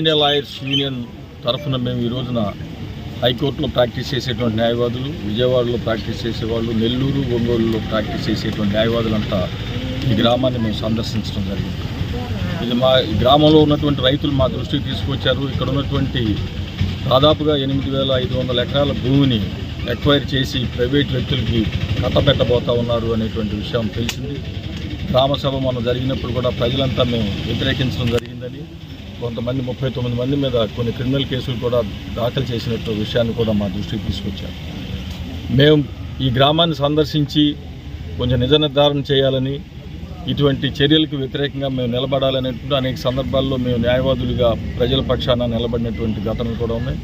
India lawyers union తరఫున మేము ఈ రోజున హైకోర్టులో ప్రాక్టీస్ చేసేటువంటి న్యాయవాదులు విజయవాడలో ప్రాక్టీస్ చేసేవాళ్ళు నెల్లూరు ఒంగోలులో ప్రాక్టీస్ చేసేటువంటి న్యాయవాదులంతా ఈ గ్రామాన్ని మేము సందర్శించడం జరిగింది. ఇది మా గ్రామంలో ఉన్నటువంటి రైతులు మా దృష్టికి తీసుకొచ్చారు. ఇక్కడ ఉన్నటువంటి దాదాపుగా ఎనిమిది వేల ఐదు వందల ఎకరాల భూమిని ఎక్వైర్ చేసి ప్రైవేట్ వ్యక్తులకి కట్టబెట్టబోతా ఉన్నారు అనేటువంటి విషయం తెలిసింది. గ్రామసభ మనం జరిగినప్పుడు కూడా ప్రజలంతా మేము వ్యతిరేకించడం జరిగిందని కొంతమంది ముప్పై తొమ్మిది మంది మీద కొన్ని క్రిమినల్ కేసులు కూడా దాఖలు చేసినట్టు విషయాన్ని కూడా మా దృష్టికి తీసుకొచ్చారు. మేము ఈ గ్రామాన్ని సందర్శించి కొంచెం నిజ నిర్ధారణ చేయాలని ఇటువంటి చర్యలకు వ్యతిరేకంగా మేము నిలబడాలనేటువంటి అనేక సందర్భాల్లో మేము న్యాయవాదులుగా ప్రజల పక్షాన నిలబడినటువంటి ఘటనలు కూడా ఉన్నాయి.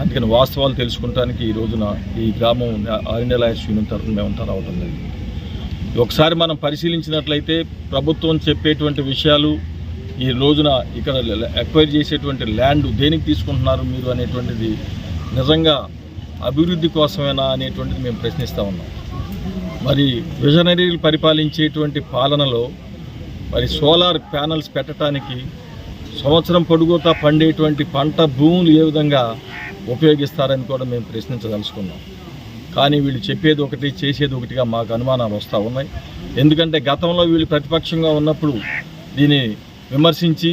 అందుకని వాస్తవాలు తెలుసుకుంటానికి ఈ రోజున ఈ గ్రామం ఆల్ యూనియన్ తరఫున మేము రావడం జరిగింది. ఒకసారి మనం పరిశీలించినట్లయితే ప్రభుత్వం చెప్పేటువంటి విషయాలు ఈ రోజున ఇక్కడ ఎక్వైర్ చేసేటువంటి ల్యాండ్ దేనికి తీసుకుంటున్నారు మీరు అనేటువంటిది నిజంగా అభివృద్ధి కోసమేనా అనేటువంటిది మేము ప్రశ్నిస్తూ ఉన్నాం. మరి విజనరీలు పరిపాలించేటువంటి పాలనలో మరి సోలార్ ప్యానల్స్ పెట్టడానికి సంవత్సరం పొడుగుతా పండేటువంటి పంట భూములు ఏ విధంగా ఉపయోగిస్తారని కూడా మేము ప్రశ్నించదలుచుకున్నాం. కానీ వీళ్ళు చెప్పేది ఒకటి చేసేది ఒకటిగా మాకు అనుమానాలు వస్తూ ఉన్నాయి. ఎందుకంటే గతంలో వీళ్ళు ప్రతిపక్షంగా ఉన్నప్పుడు దీన్ని విమర్శించి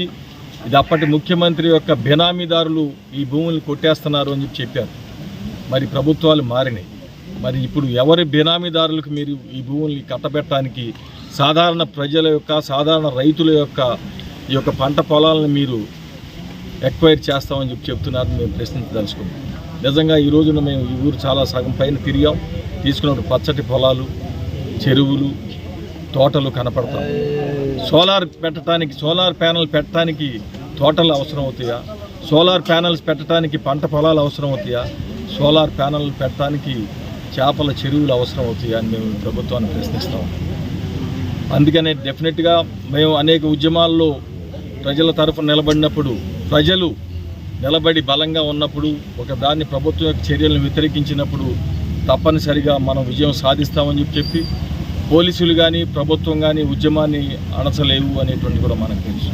ఇది అప్పటి ముఖ్యమంత్రి యొక్క బినామీదారులు ఈ భూముల్ని కొట్టేస్తున్నారు అని చెప్పి చెప్పారు. మరి ప్రభుత్వాలు మారినాయి. మరి ఇప్పుడు ఎవరి బినామీదారులకు మీరు ఈ భూముల్ని కట్టబెట్టడానికి సాధారణ ప్రజల యొక్క సాధారణ రైతుల యొక్క ఈ యొక్క పంట పొలాలను మీరు ఎక్వైర్ చేస్తామని చెప్పి చెప్తున్నారని మేము ప్రశ్నించదలుచుకున్నాం. నిజంగా ఈ రోజున మేము ఈ ఊరు చాలా సగం పైన తిరిగాం. తీసుకున్నప్పుడు పచ్చటి పొలాలు చెరువులు తోటలు కనపడతాం సోలార్ పెట్టడానికి సోలార్ ప్యానల్ పెట్టడానికి తోటలు అవసరం అవుతాయా? సోలార్ ప్యానల్స్ పెట్టడానికి పంట పొలాలు అవసరం అవుతాయా? సోలార్ ప్యానల్ పెట్టడానికి చేపల చెరువులు అవసరం అవుతాయా అని మేము ప్రభుత్వాన్ని ప్రశ్నిస్తాం అందుకనే డెఫినెట్గా మేము అనేక ఉద్యమాల్లో ప్రజల తరఫున నిలబడినప్పుడు ప్రజలు నిలబడి బలంగా ఉన్నప్పుడు ఒక దాన్ని ప్రభుత్వం యొక్క చర్యలను వ్యతిరేకించినప్పుడు తప్పనిసరిగా మనం విజయం సాధిస్తామని చెప్పి చెప్పి పోలీసులు కానీ ప్రభుత్వం కానీ ఉద్యమాన్ని అణచలేవు అనేటువంటి కూడా మనకు తెలుసు.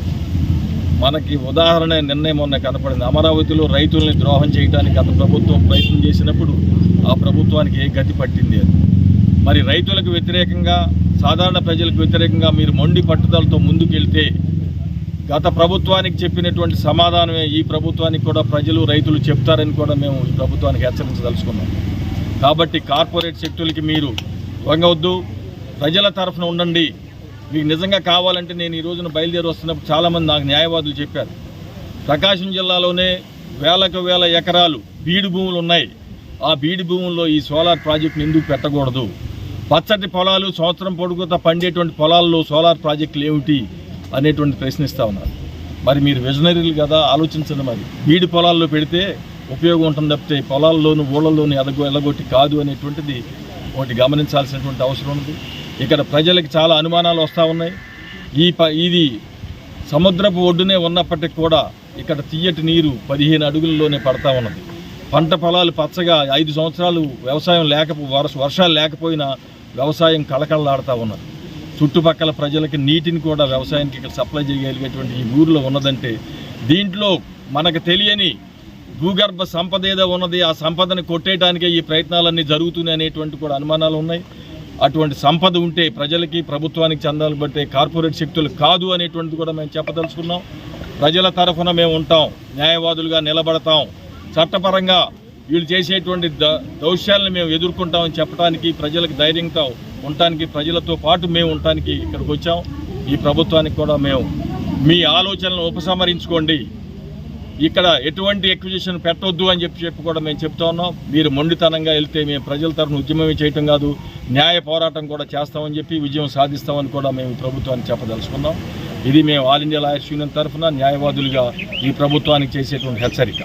మనకి ఉదాహరణ నిర్ణయం మొన్న కనపడింది. అమరావతిలో రైతుల్ని ద్రోహం చేయడానికి గత ప్రభుత్వం ప్రయత్నం చేసినప్పుడు ఆ ప్రభుత్వానికి ఏ గతి పట్టింది మరి రైతులకు వ్యతిరేకంగా సాధారణ ప్రజలకు వ్యతిరేకంగా మీరు మొండి పట్టుదలతో ముందుకెళ్తే గత ప్రభుత్వానికి చెప్పినటువంటి సమాధానమే. ఈ ప్రభుత్వానికి కూడా ప్రజలు రైతులు చెప్తారని కూడా మేము ఈ ప్రభుత్వానికి హెచ్చరించదలుచుకున్నాం. కాబట్టి కార్పొరేట్ శక్తులకి మీరు వంగవద్దు. ప్రజల తరఫున ఉండండి. మీకు నిజంగా కావాలంటే నేను ఈ రోజున బయలుదేరి వస్తున్నప్పుడు చాలామంది నాకు న్యాయవాదులు చెప్పారు. ప్రకాశం జిల్లాలోనే వేలకు వేల ఎకరాలు బీడు భూములు ఉన్నాయి. ఆ బీడు భూముల్లో ఈ సోలార్ ప్రాజెక్టును ఎందుకు పెట్టకూడదు? పచ్చటి పొలాలు సంవత్సరం పొడుగుతా పండేటువంటి పొలాల్లో సోలార్ ప్రాజెక్టులు ఏమిటి అనేటువంటి ప్రశ్నిస్తూ ఉన్నారు. మరి మీరు విజనరీలు కదా ఆలోచించండి మరి. బీడు పొలాల్లో పెడితే ఉపయోగం ఉంటుంది తప్పితే పొలాల్లోనూ ఊళ్ళల్లోనూ ఎదగో ఎలగొట్టి కాదు అనేటువంటిది ఒకటి గమనించాల్సినటువంటి అవసరం ఉంది. ఇక్కడ ప్రజలకు చాలా అనుమానాలు వస్తూ ఉన్నాయి. ఈ ప ఇది సముద్రపు ఒడ్డునే ఉన్నప్పటికీ కూడా ఇక్కడ తీయటి నీరు పదిహేను అడుగుల్లోనే పడతా ఉన్నది. పంట పొలాలు పచ్చగా ఐదు సంవత్సరాలు వ్యవసాయం లేకపో వర్ష వర్షాలు లేకపోయినా వ్యవసాయం కళకళలాడుతూ ఉన్నది. చుట్టుపక్కల ప్రజలకి నీటిని కూడా వ్యవసాయానికి ఇక్కడ సప్లై చేయగలిగేటువంటి ఈ ఊరిలో ఉన్నదంటే దీంట్లో మనకు తెలియని భూగర్భ సంపద ఏదో ఉన్నది ఆ సంపదను కొట్టేయడానికే ఈ ప్రయత్నాలన్నీ జరుగుతున్నాయి అనేటువంటి కూడా అనుమానాలు ఉన్నాయి. అటువంటి సంపద ఉంటే ప్రజలకి ప్రభుత్వానికి చందాలు పట్టే కార్పొరేట్ శక్తులు కాదు అనేటువంటిది కూడా మేము చెప్పదలుచుకున్నాం. ప్రజల తరఫున మేము ఉంటాం న్యాయవాదులుగా నిలబడతాం. చట్టపరంగా వీళ్ళు చేసేటువంటి ద దౌశ్యాలను మేము ఎదుర్కొంటామని చెప్పడానికి ప్రజలకు ధైర్యంతో ఉండటానికి ప్రజలతో పాటు మేము ఉండటానికి ఇక్కడికి వచ్చాం. ఈ ప్రభుత్వానికి కూడా మేము మీ ఆలోచనలను ఉపసంహరించుకోండి. ఇక్కడ ఎటువంటి ఎక్విజిషన్ పెట్టొద్దు అని చెప్పి చెప్పి కూడా మేము చెప్తా ఉన్నాం. మీరు మొండితనంగా వెళ్తే మేము ప్రజల తరఫున ఉద్యమమే చేయటం కాదు. న్యాయ పోరాటం కూడా చేస్తామని చెప్పి విజయం సాధిస్తామని కూడా మేము ప్రభుత్వానికి చెప్పదలుచుకున్నాం. ఇది మేము ఆల్ ఇండియా లాయర్స్ యూనియన్ తరఫున న్యాయవాదులుగా ఈ ప్రభుత్వానికి చేసేటువంటి హెచ్చరిక.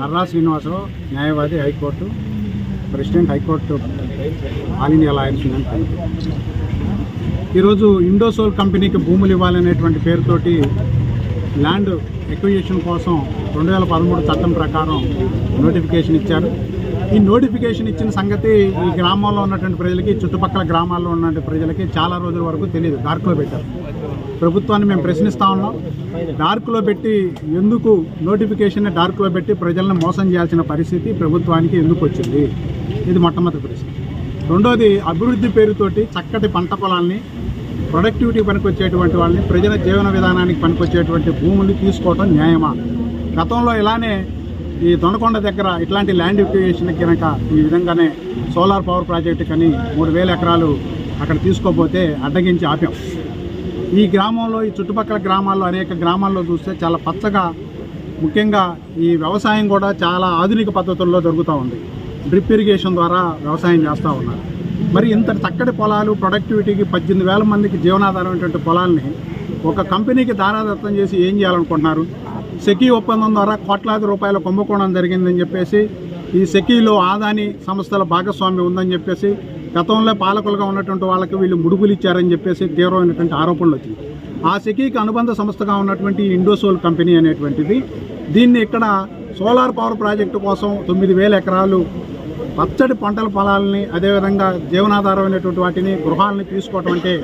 నర్రా శ్రీనివాసరావు న్యాయవాది high court president high court all India lawyers union ఈరోజు ఇండోసోల్ కంపెనీకి భూములు ఇవ్వాలనేటువంటి పేరుతోటి ల్యాండ్ ఎక్విజిషన్ కోసం రెండు వేల పదమూడు చట్టం ప్రకారం నోటిఫికేషన్ ఇచ్చారు. ఈ నోటిఫికేషన్ ఇచ్చిన సంగతి ఈ గ్రామంలో ఉన్నటువంటి ప్రజలకి చుట్టుపక్కల గ్రామాల్లో ఉన్నటువంటి ప్రజలకి చాలా రోజుల వరకు తెలియదు డార్క్లో పెట్టారు. ప్రభుత్వాన్ని మేము ప్రశ్నిస్తా ఉన్నాం. డార్క్లో పెట్టి ఎందుకు నోటిఫికేషన్ డార్క్లో పెట్టి ప్రజలను మోసం చేయాల్సిన పరిస్థితి ప్రభుత్వానికి ఎందుకు వచ్చింది? ఇది మొట్టమొదటి ప్రశ్న. రెండోది అభివృద్ధి పేరుతోటి చక్కటి పంట పొలాల్ని ప్రొడక్టివిటీ పనికొచ్చేటువంటి వాళ్ళని ప్రజల జీవన విధానానికి పనికొచ్చేటువంటి భూములు తీసుకోవడం న్యాయమా? గతంలో ఇలానే ఈ దొనకొండ దగ్గర ఇట్లాంటి ల్యాండ్ ఎక్విజిషన్ కనుక ఈ విధంగానే సోలార్ పవర్ ప్రాజెక్టు కానీ మూడు వేల ఎకరాలు అక్కడ తీసుకోపోతే అడ్డగించి ఆపాం. ఈ గ్రామంలో ఈ చుట్టుపక్కల గ్రామాల్లో అనేక గ్రామాల్లో చూస్తే చాలా పచ్చగా ముఖ్యంగా ఈ వ్యవసాయం కూడా చాలా ఆధునిక పద్ధతుల్లో జరుగుతూ ఉంది. డ్రిప్ ఇరిగేషన్ ద్వారా వ్యవసాయం చేస్తూ ఉన్నారు. మరి ఇంత చక్కటి పొలాలు ప్రొడక్టివిటీకి పద్దెనిమిది వేల మందికి జీవనాధారమైనటువంటి పొలాల్ని ఒక కంపెనీకి దారాదత్తం చేసి ఏం చేయాలనుకుంటున్నారు? సెకీ ఒప్పందం ద్వారా కోట్లాది రూపాయల కుంభకోణం జరిగిందని చెప్పేసి ఈ సెకీలో ఆదాని సంస్థల భాగస్వామ్యం ఉందని చెప్పేసి గతంలో పాలకులుగా ఉన్నటువంటి వాళ్ళకి వీళ్ళు ముడుగులు ఇచ్చారని చెప్పేసి తీవ్రమైనటువంటి ఆరోపణలు వచ్చింది. ఆ సెకీకి అనుబంధ సంస్థగా ఉన్నటువంటి ఇండోసోల్ కంపెనీ అనేటువంటిది దీన్ని ఇక్కడ సోలార్ పవర్ ప్రాజెక్టు కోసం తొమ్మిది వేల ఎకరాలు పచ్చడి పంటల పొలాలని అదేవిధంగా జీవనాధారమైనటువంటి వాటిని గృహాలని తీసుకోవటం అంటే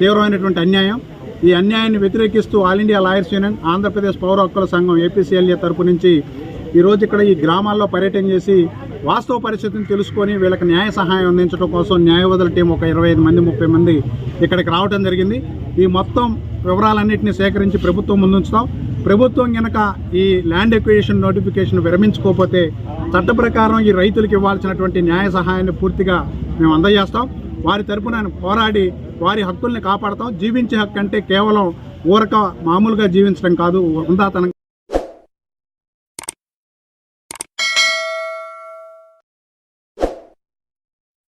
తీవ్రమైనటువంటి అన్యాయం. ఈ అన్యాయాన్ని వ్యతిరేకిస్తూ all India lawyers union Andhra Pradesh పౌర హక్కుల సంఘం ఏపీసీఎల్ఏ తరపు నుంచి ఈరోజు ఇక్కడ ఈ గ్రామాల్లో పర్యటన చేసి వాస్తవ పరిస్థితిని తెలుసుకొని వీళ్ళకి న్యాయ సహాయం అందించడం కోసం న్యాయవాదుల టీం ఒక ఇరవై ఐదు మంది ముప్పై మంది ఇక్కడికి రావడం జరిగింది. ఈ మొత్తం వివరాలన్నింటినీ సేకరించి ప్రభుత్వం ముందుంచుతాం. ప్రభుత్వం కనుక ఈ ల్యాండ్ ఎక్వేషన్ నోటిఫికేషన్ విరమించుకోకపోతే చట్ట ప్రకారం ఈ రైతులకు ఇవ్వాల్సినటువంటి న్యాయ సహాయాన్ని పూర్తిగా మేము అందజేస్తాం. వారి తరపున పోరాడి వారి హక్కుల్ని కాపాడతాం. జీవించే హక్కు అంటే కేవలం ఊరక మామూలుగా జీవించడం కాదు ఉందాతనం